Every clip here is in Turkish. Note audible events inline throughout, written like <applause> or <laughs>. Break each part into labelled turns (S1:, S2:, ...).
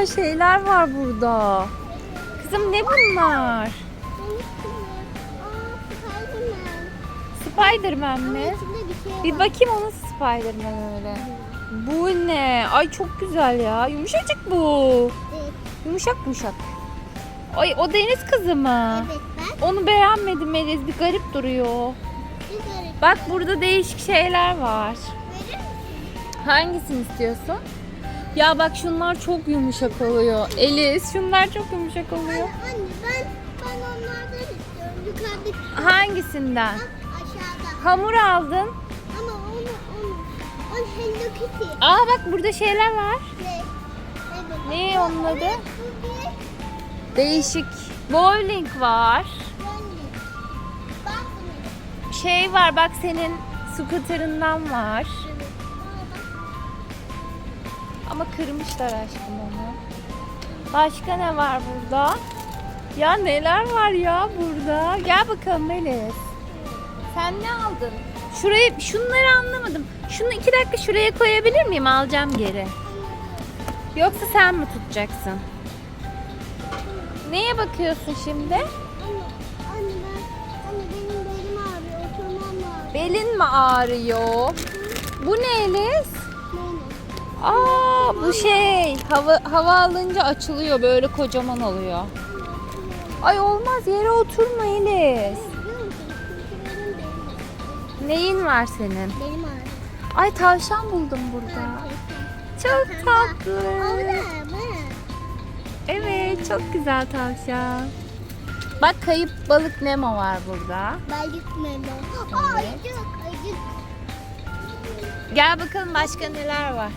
S1: güzel şeyler var burada. Kızım ne bunlar? Spiderman mi? Bir bakayım o nasıl Spiderman öyle. Bu ne? Ay çok güzel ya. Yumuşacık bu. Yumuşak yumuşak. Ay o deniz kızı mı?
S2: Evet ben.
S1: Onu beğenmedim Eliz. Bir garip duruyor.
S2: Güzel.
S1: Bak burada değişik şeyler var.
S2: Verir misin?
S1: Hangisini istiyorsun? Ya bak şunlar çok yumuşak oluyor. Eliz şunlar çok yumuşak oluyor.
S2: Anne ben ben onlardan istiyorum. Yukarıdaki
S1: Hangisinden?
S2: aşağıda.
S1: Hamur aldın.
S2: Ama onu onu onu Hello Kitty.
S1: Aa bak burada şeyler var.
S2: Ne? Evet.
S1: Ne onun adı?
S2: Evet, bu bir
S1: Değişik. Bowling var.
S2: rengi. Bak bunu.
S1: Şey var bak senin scooter'ından var. Ama kırmışlar aşkım onu. Başka ne var burada? Ya neler var ya burada? Gel bakalım Melis. Sen ne aldın? Şurayı, şunları anlamadım. Şunu iki dakika şuraya koyabilir miyim? Alacağım geri. Yoksa sen mi tutacaksın? Neye bakıyorsun şimdi?
S2: Anne, anne ben anne benim belim ağrıyor. Oturmam lazım.
S1: Belin mi ağrıyor? Bu ne Elis?
S2: Neyine?
S1: Aa bu şey hava hava alınca açılıyor böyle kocaman oluyor. Ay olmaz yere oturma Elis.
S2: Benim.
S1: Neyin var senin?
S2: Belim ağrıyor.
S1: Ay tavşan buldum burada. Çok tatlı. Evet çok güzel tavşan. Bak kayıp balık Nemo var burada.
S2: Balık memo. Aa, ayıcık.
S1: Gel bakalım başka neler var.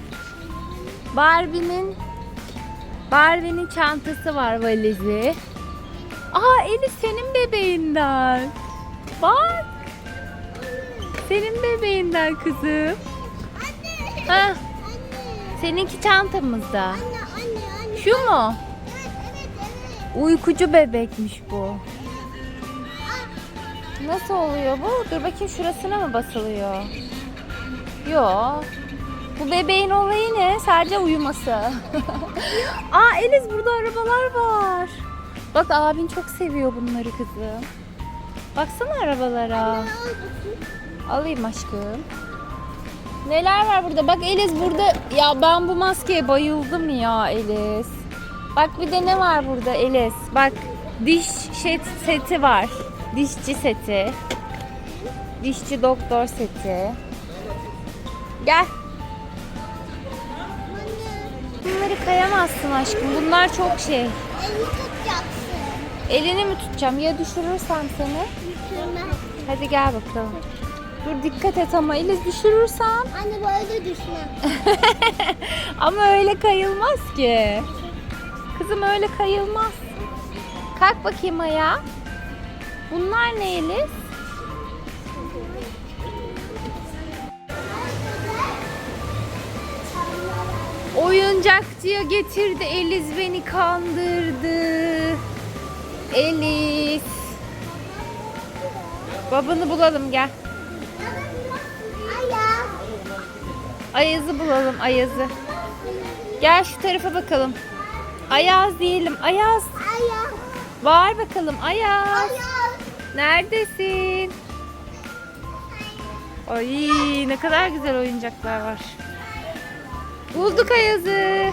S1: Barbie'nin Barbie'nin çantası var valizi. Aa Eli senin bebeğinden. Bak. Senin bebeğinden kızım.
S2: Anne.
S1: Ha,
S2: Anne.
S1: seninki çantamızda.
S2: Anne, anne, anne.
S1: Şu mu?
S2: Evet, evet, evet.
S1: Uykucu bebekmiş bu. Nasıl oluyor bu? Dur bakayım şurasına mı basılıyor? Yok. Bu bebeğin olayı ne? Sadece uyuması. <laughs> Aa Eliz burada arabalar var. Bak abin çok seviyor bunları kızım. Baksana arabalara. Alayım aşkım. Neler var burada? Bak Eliz burada. Ya ben bu maskeye bayıldım ya Eliz. Bak bir de ne var burada Eliz? Bak diş şey seti var. Dişçi seti. Dişçi doktor seti. Gel. Bunları kayamazsın aşkım. Bunlar çok şey.
S2: elini tutacaksın.
S1: Elini mi tutacağım? Ya düşürürsem seni?
S2: Düşürme.
S1: Hadi gel bakalım. Dur dikkat et ama Eliz düşürürsem. <laughs>
S2: Anne böyle düşme.
S1: Ama öyle kayılmaz ki. Kızım öyle kayılmaz. Kalk bakayım ayağa. Bunlar ne Eliz? Oyuncakçıya getirdi Eliz beni kandırdı. Eliz. Babanı bulalım gel. Ayaz'ı bulalım Ayaz'ı. Gel şu tarafa bakalım. Ayaz diyelim. Ayaz.
S2: Ayağı.
S1: Bağır bakalım. Ayaz.
S2: Ayağı.
S1: Neredesin? Ay ne kadar güzel oyuncaklar var. Bulduk Ayaz'ı.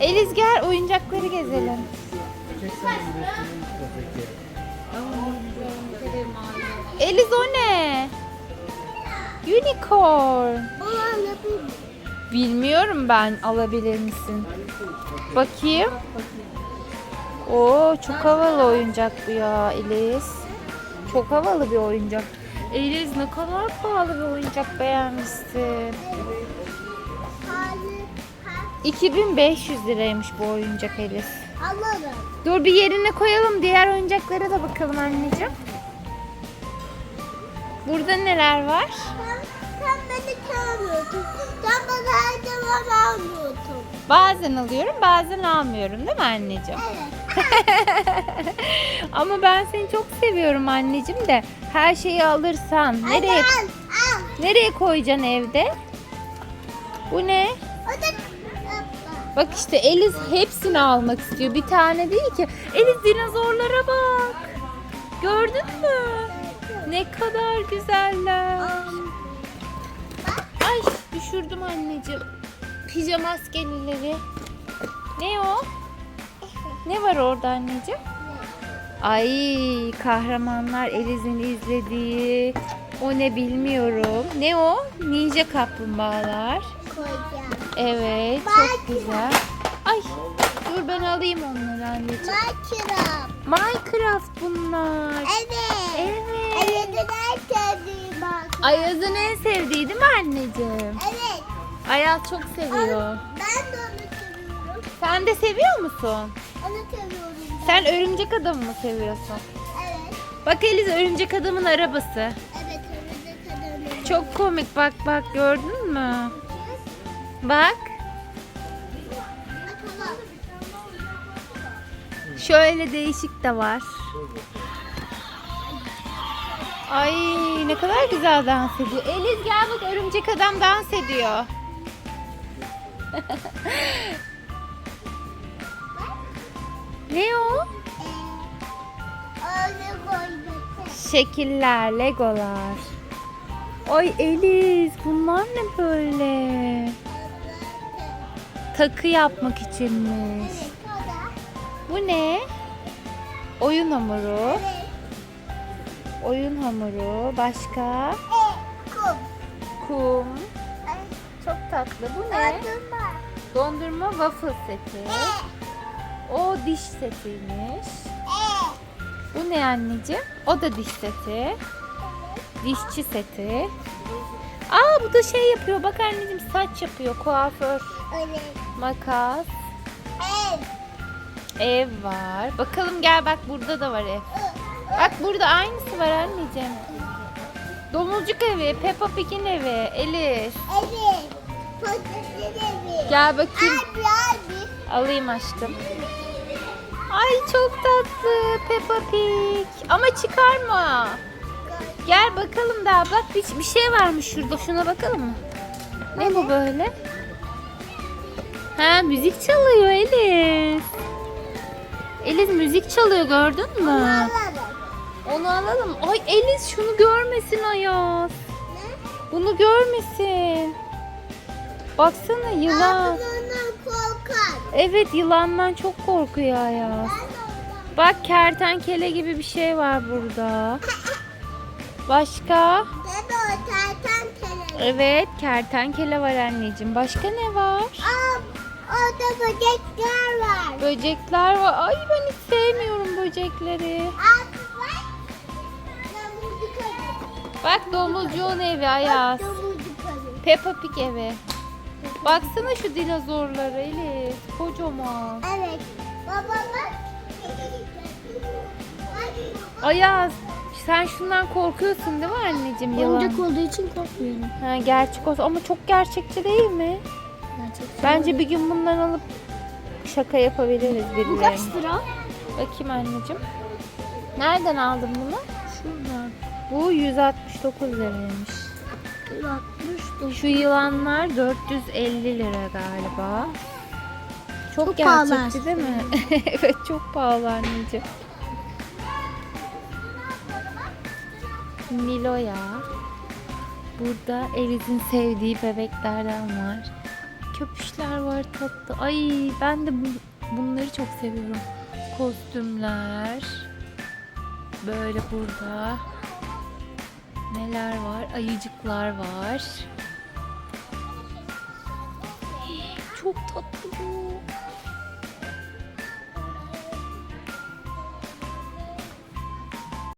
S1: Eliz gel oyuncakları gezelim. Eliz o ne? Unicorn. Bilmiyorum ben alabilir misin? Bakayım. Oo çok havalı oyuncak bu ya Eliz. Çok havalı bir oyuncak. Eliz ne kadar pahalı bir oyuncak beğenmişsin.
S2: Hali. Ha.
S1: 2500 liraymış bu oyuncak Eliz.
S2: Alırım.
S1: Dur bir yerine koyalım. Diğer oyuncaklara da bakalım anneciğim. Burada neler var?
S2: Sen, sen beni çağırmıyorsun. Sen bana her zaman almıyorsun.
S1: Bazen alıyorum bazen almıyorum değil mi anneciğim?
S2: Evet. <laughs>
S1: Ama ben seni çok seviyorum anneciğim de her şeyi alırsan nereye
S2: Al, al.
S1: nereye koyacaksın evde? Bu ne?
S2: O da
S1: Bak işte Eliz hepsini almak istiyor. Bir tane değil ki. Eliz dinozorlara bak. Gördün mü? Ne kadar güzeller. Ay düşürdüm anneciğim. Pijama maskelileri. Ne o? Ne var orada anneciğim? Ay kahramanlar Eliz'in izlediği. O ne bilmiyorum. Ne o? Ninja kaplumbağalar.
S2: Koyacağım.
S1: Evet çok güzel. Ay dur ben alayım onları anneciğim.
S2: Minecraft.
S1: Minecraft bunlar.
S2: Evet.
S1: Evet.
S2: Ayıdan sevdiğim bak.
S1: Ayaz'ın en sevdiği değil mi anneciğim?
S2: Evet.
S1: Ayaz çok seviyor.
S2: Ben de onu seviyorum.
S1: Sen de seviyor musun?
S2: Onu seviyorum. ben.
S1: Sen örümcek adamı mı seviyorsun?
S2: Evet.
S1: Bak Eliz örümcek adamın arabası.
S2: Evet. Önünde kadınım.
S1: Çok komik bak bak gördün mü? Bak şöyle değişik de var. Ay ne kadar güzel dans ediyor. Eliz gel bak örümcek adam dans ediyor. <laughs> ne o? Şekiller, legolar. Ay Eliz bunlar ne böyle? Takı yapmak içinmiş. Bu ne? Oyun hamuru.
S2: Evet.
S1: Oyun hamuru. Başka?
S2: E. Kum.
S1: Kum.
S2: Ay,
S1: Çok tatlı. Bu ne?
S2: Dondurma.
S1: Dondurma waffle seti.
S2: E.
S1: O diş setiymiş.
S2: E.
S1: Bu ne anneciğim? O da diş seti. Dişçi seti. Aa bu da şey yapıyor. Bak anneciğim saç yapıyor. Kuaför.
S2: Öyle.
S1: Makas.
S2: Ev.
S1: Ev var. Bakalım gel bak burada da var ev. Bak burada aynısı var anneciğim. Domuzcuk evi, Peppa Pig'in evi, Eliz.
S2: Evet. Patates evi.
S1: Gel bakayım.
S2: Abi abi.
S1: Alayım aşkım. Ay çok tatlı Peppa Pig. Ama çıkarma. Gel bakalım daha. Bak bir, bir şey varmış şurada. Şuna bakalım mı? Ne bu böyle? Ha müzik çalıyor Eliz. Eliz müzik çalıyor gördün mü?
S2: Alalım.
S1: Onu alalım. Ay Eliz şunu görmesin Ayaz.
S2: Ne?
S1: Bunu görmesin. Baksana yılan.
S2: Abi ondan korkar.
S1: Evet yılandan çok korkuyor Ayaz. Bak kertenkele gibi bir şey var burada. <laughs> Başka?
S2: Ben de o terten kere.
S1: Evet kertenkele var anneciğim. Başka ne var?
S2: Aa, orada böcekler var.
S1: Böcekler var. Ay ben hiç sevmiyorum böcekleri.
S2: Abi Bak
S1: domuzcuğun evi Ayaz. Peppa Pig evi. Baksana şu dinozorlara Elif. Kocaman.
S2: Evet. Baba bak.
S1: Ayaz sen şundan korkuyorsun değil mi anneciğim? Yılan.
S3: Oyuncak olduğu için korkmuyorum.
S1: Ha, gerçek olsa ama çok gerçekçi değil mi?
S3: Gerçekten.
S1: Bence bir gün bundan alıp şaka yapabiliriz
S3: Bu
S1: birilerine.
S3: kaç lira?
S1: Bakayım anneciğim. Nereden aldın bunu? Bu 169 liraymış.
S3: 69.
S1: Şu yılanlar 450 lira galiba. Çok,
S3: Çok pahalı
S1: gerçekçi değil mi? <laughs> evet çok pahalı anneciğim. Nilo'ya. Burada Eliz'in sevdiği bebeklerden var. Köpüşler var tatlı. Ay ben de bu, bunları çok seviyorum. Kostümler. Böyle burada. Neler var? Ayıcıklar var. Çok tatlı.